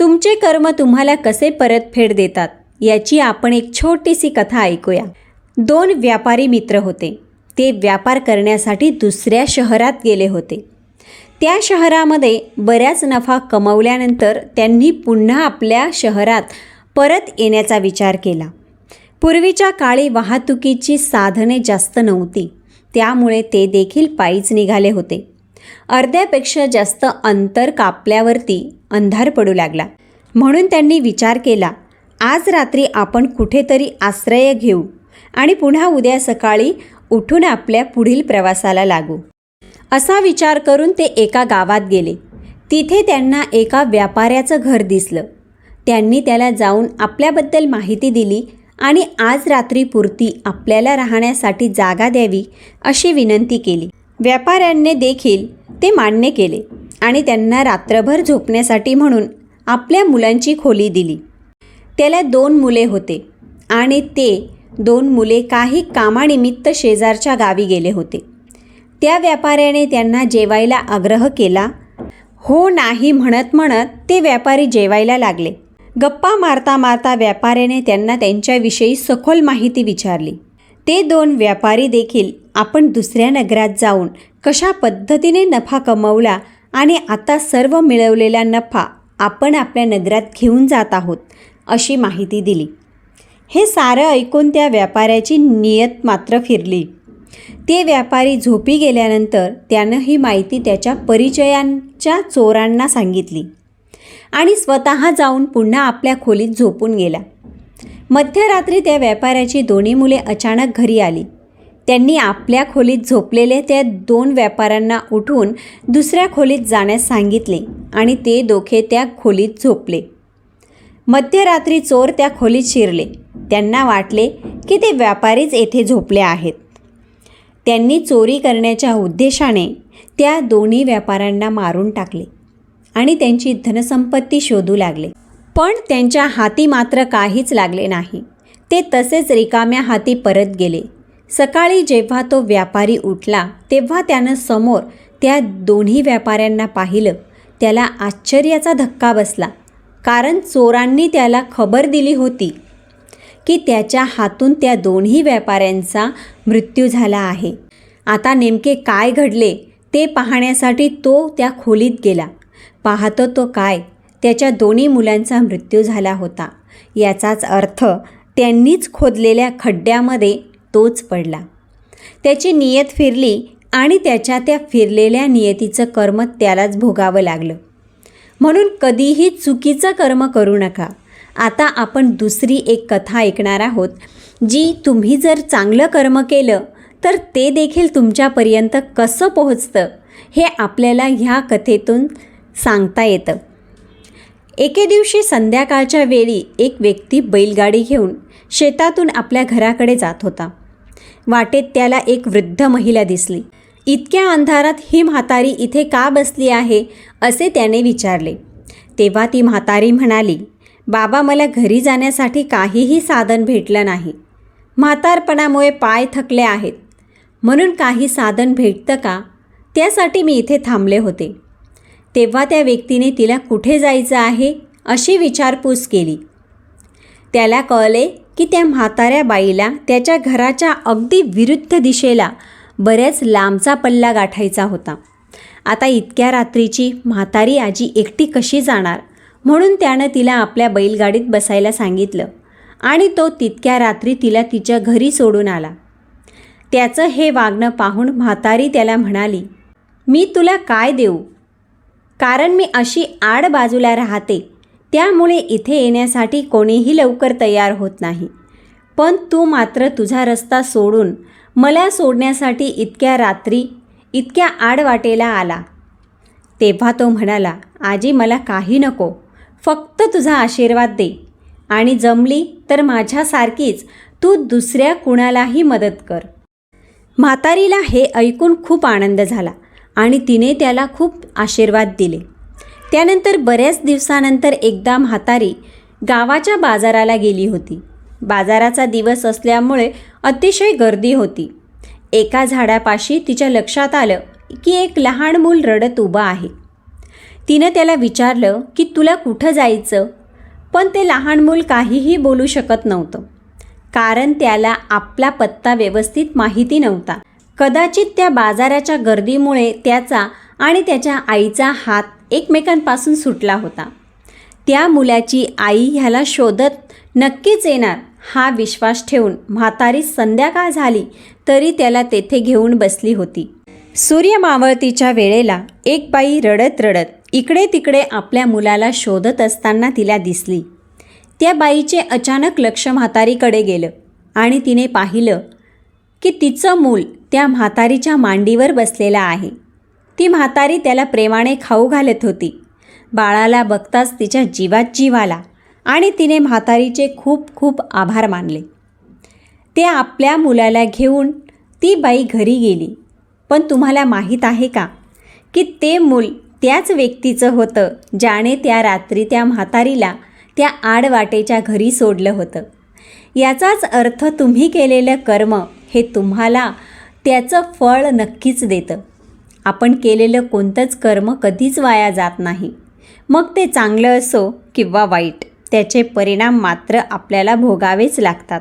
तुमचे कर्म तुम्हाला कसे परतफेड देतात याची आपण एक छोटीशी कथा ऐकूया. दोन व्यापारी मित्र होते. ते व्यापार करण्यासाठी दुसऱ्या शहरात गेले होते. त्या शहरामध्ये बऱ्याच नफा कमवल्यानंतर त्यांनी पुन्हा आपल्या शहरात परत येण्याचा विचार केला. पूर्वीच्या काळी वाहतुकीची साधने जास्त नव्हती. त्यामुळे ते देखील पायीच निघाले होते. अर्ध्यापेक्षा जास्त अंतर कापल्यावरती अंधार पडू लागला. म्हणून त्यांनी विचार केला आज रात्री आपण कुठेतरी आश्रय घेऊ आणि पुन्हा उद्या सकाळी उठून आपल्या पुढील प्रवासाला लागू. असा विचार करून ते एका गावात गेले. तिथे त्यांना एका व्यापाऱ्याचं घर दिसलं. त्यांनी त्याला जाऊन आपल्याबद्दल माहिती दिली आणि आज रात्रीपुरती आपल्याला राहण्यासाठी जागा द्यावी अशी विनंती केली. व्यापाऱ्यांनी देखील ते मान्य केले. आणि त्यांना रात्रभर झोपण्यासाठी म्हणून आपल्या मुलांची खोली दिली. त्याला दोन मुले होते आणि ते दोन मुले काही कामानिमित्त शेजारच्या गावी गेले होते. त्या व्यापाऱ्याने त्यांना जेवायला आग्रह केला. हो नाही म्हणत म्हणत ते व्यापारी जेवायला लागले. गप्पा मारता मारता व्यापाऱ्याने त्यांना त्यांच्याविषयी सखोल माहिती विचारली. ते दोन व्यापारी देखील आपण दुसऱ्या नगरात जाऊन कशा पद्धतीने नफा कमवला आणि आता सर्व मिळवलेला नफा आपण आपल्या नगरात घेऊन जात आहोत अशी माहिती दिली. हे सारं ऐकून त्या व्यापाऱ्याची नियत मात्र फिरली. ते व्यापारी झोपी गेल्यानंतर त्यानं ही माहिती त्याच्या परिचयांच्या चोरांना सांगितली आणि स्वतः जाऊन पुन्हा आपल्या खोलीत झोपून गेला. मध्यरात्री त्या व्यापाऱ्याची दोन्ही मुले अचानक घरी आली. त्यांनी आपल्या खोलीत झोपलेले त्या दोन व्यापाऱ्यांना उठून दुसऱ्या खोलीत जाण्यास सांगितले आणि ते दोघे त्या खोलीत झोपले. मध्यरात्री चोर त्या खोलीत शिरले. त्यांना वाटले की ते व्यापारीच येथे झोपले आहेत. त्यांनी चोरी करण्याच्या उद्देशाने त्या दोन्ही व्यापाऱ्यांना मारून टाकले आणि त्यांची धनसंपत्ती शोधू लागले. पण त्यांच्या हाती मात्र काहीच लागले नाही. ते तसेच रिकाम्या हाती परत गेले. सकाळी जेव्हा तो व्यापारी उठला तेव्हा त्यानं समोर त्या दोन्ही व्यापाऱ्यांना पाहिलं. त्याला आश्चर्याचा धक्का बसला कारण चोरांनी त्याला खबर दिली होती की त्याच्या हातून त्या दोन्ही व्यापाऱ्यांचा मृत्यू झाला आहे. आता नेमके काय घडले ते पाहण्यासाठी तो त्या खोलीत गेला. पाहतो तो काय त्याच्या दोन्ही मुलांचा मृत्यू झाला होता. याचाच अर्थ त्यांनीच खोदलेल्या खड्ड्यामध्ये तोच पडला. त्याची नियत फिरली आणि त्याच्या त्या फिरलेल्या नियतीचं कर्म त्यालाच भोगावं लागलं. म्हणून कधीही चुकीचं कर्म करू नका. आता आपण दुसरी एक कथा ऐकणार आहोत जी तुम्ही जर चांगलं कर्म केलं तर ते देखील तुमच्यापर्यंत कसं पोहोचतं हे आपल्याला ह्या कथेतून सांगता येतं. एके दिवशी संध्याकाळच्या वेळी एक व्यक्ती बैलगाडी घेऊन शेतातून आपल्या घराकडे जात होता. वाटेत त्याला एक वृद्ध महिला दिसली. इतक्या अंधारात ही म्हातारी इथे का बसली आहे? असे त्याने विचारले. तेव्हा ती म्हातारी म्हणाली बाबा मला घरी जाण्यासाठी काहीही साधन भेटलं नाही. म्हातारपणामुळे पाय थकले आहेत. म्हणून काही साधन भेटतं का? त्यासाठी मी इथे थांबले होते. तेव्हा त्या व्यक्तीने तिला कुठे जायचं आहे अशी विचारपूस केली. त्याला कळले की त्या म्हाताऱ्या बाईला त्याच्या घराच्या अगदी विरुद्ध दिशेला बऱ्याच लांबचा पल्ला गाठायचा होता. आता इतक्या रात्रीची म्हातारी आजी एकटी कशी जाणार? म्हणून त्यानं तिला आपल्या बैलगाडीत बसायला सांगितलं आणि तो तितक्या रात्री तिला तिच्या घरी सोडून आला. त्याचं हे वागणं पाहून म्हातारी त्याला म्हणाली मी तुला काय देऊ? कारण मी अशी आड बाजूला राहते. त्यामुळे इथे येण्यासाठी कोणीही लवकर तयार होत नाही. पण तू मात्र तुझा रस्ता सोडून मला सोडण्यासाठी इतक्या रात्री इतक्या आडवाटेला आला. तेव्हा तो म्हणाला आजी मला काही नको. फक्त तुझा आशीर्वाद दे. आणि जमली तर माझ्यासारखीच तू दुसऱ्या कुणालाही मदत कर. म्हातारीला हे ऐकून खूप आनंद झाला. आणि तिने त्याला खूप आशीर्वाद दिले. त्यानंतर बऱ्याच दिवसानंतर एकदा म्हातारी गावाच्या बाजाराला गेली होती. बाजाराचा दिवस असल्यामुळे अतिशय गर्दी होती. एका झाडापाशी तिच्या लक्षात आलं की एक लहान मूल रडत उभं आहे. तिनं त्याला विचारलं की तुला कुठं जायचं? पण ते लहान मूल काहीही बोलू शकत नव्हतं. कारण त्याला आपला पत्ता व्यवस्थित माहिती नव्हता. कदाचित त्या बाजाराच्या गर्दीमुळे त्याचा आणि त्याच्या आईचा हात एकमेकांपासून सुटला होता. त्या मुलाची आई ह्याला शोधत नक्कीच येणार हा विश्वास ठेवून म्हातारी संध्याकाळ झाली तरी त्याला तेथे घेऊन बसली होती. सूर्य मावळतीच्या वेळेला एक बाई रडत रडत इकडे तिकडे आपल्या मुलाला शोधत असताना तिला दिसली. त्या बाईचे अचानक लक्ष म्हातारीकडे गेलं आणि तिने पाहिलं की तिचं मूल त्या म्हातारीच्या मांडीवर बसलेला आहे. ती म्हातारी त्याला प्रेमाने खाऊ घालत होती. बाळाला बघताच तिच्या जीवात जीव आला आणि तिने म्हातारीचे खूप खूप आभार मानले. ते आपल्या मुलाला घेऊन ती बाई घरी गेली. पण तुम्हाला माहीत आहे का की ते मूल त्याच व्यक्तीचं होतं ज्याने त्या रात्री त्या म्हातारीला त्या आडवाटेच्या घरी सोडलं होतं. याचाच अर्थ तुम्ही केलेलं कर्म हे तुम्हाला त्याचं फळ नक्कीच देतं. आपण केलेलं कोणतंच कर्म कधीच वाया जात नाही. मग ते चांगलं असो किंवा वाईट त्याचे परिणाम मात्र आपल्याला भोगावेच लागतात.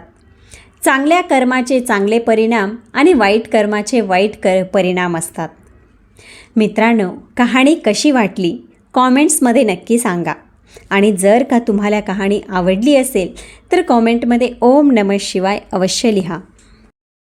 चांगल्या कर्माचे चांगले परिणाम आणि वाईट कर्माचे वाईट कर परिणाम असतात. मित्रांनो कहाणी कशी वाटली? कॉमेंट्समध्ये नक्की सांगा. आणि जर का तुम्हाला कहाणी आवडली असेल तर कॉमेंटमध्ये ओम नम शिवाय अवश्य लिहा.